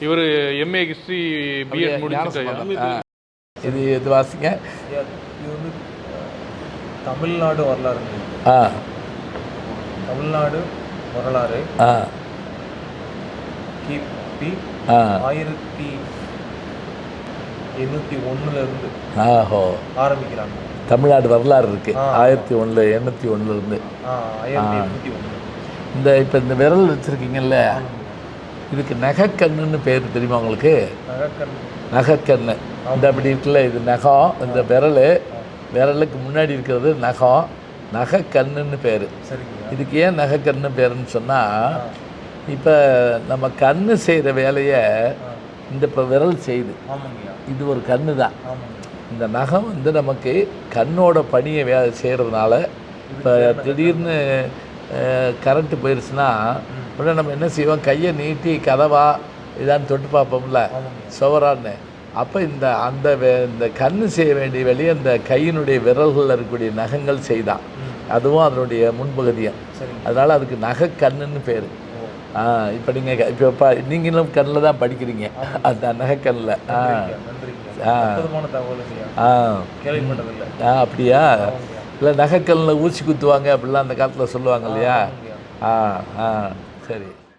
இவர் MA history BEd முடிச்சுட்டு. இது இது வாசிங்க? இது வந்து தமிழ்நாடு வரலாறுங்க ஆ. தமிழ்நாடு வரலாறு. ஆ. கிபி ஆயிரத்தி எண்ணூற்றி ஒன்றுலேருந்து ஆஹோ. ஆரம்பிக்கிறாங்க. தமிழ்நாடு வரலாறு இருக்கு. ஆ. ஆயிரத்தி ஒன்றில் எண்ணூற்றி ஒன்றுலேருந்து இந்த இப்போ இந்த விரல் வச்சுருக்கீங்கல்ல இதுக்கு நகைக்கண்ணுன்னு பேர் தெரியுமா உங்களுக்கு? நகக்கண் நகைக்கண்ணு இந்த அப்படி இருக்குல்ல இது நகம் இந்த விரல். விரலுக்கு முன்னாடி இருக்கிறது நகம் நகைக்கண்ணுன்னு பேர். இதுக்கு ஏன் நகைக்கண்ணு பேருன்னு சொன்னால் இப்போ நம்ம கண்ணு செய்கிற வேலையை இந்த இப்போ விரல் செய்யுது. இது ஒரு கண்ணு தான் இந்த நகம் வந்து நமக்கு கண்ணோட பணியை வே செய்கிறதுனால இப்போ திடீர்னு கரண்ட்டு போயிடுச்சுன்னா உடனே நம்ம என்ன செய்வோம்? கையை நீட்டி கதவா இதான்னு தொட்டு பார்ப்போம்ல சுவரான்னு. அப்போ இந்த அந்த இந்த கண்ணு செய்ய வேண்டிய வேலையை இந்த கையினுடைய விரல்களில் இருக்கக்கூடிய நகங்கள் செய்தான் அதுவும் அதனுடைய முன்பகுதியும் அதனால் அதுக்கு நகை கண்ணுன்னு பேர். இப்போ நீங்கள் இப்போ ப நீங்களும் கண்ணில் தான் படிக்கிறீங்க. அந்த நகைக்கண்ணில் ஆ. ஆ. ஆ. அப்படியா? இல்லை நகைக்கல்லில் ஊசி குத்துவாங்க அப்படிலாம் அந்த காலத்தில் சொல்லுவாங்க இல்லையா? ஆ ஆ சரி.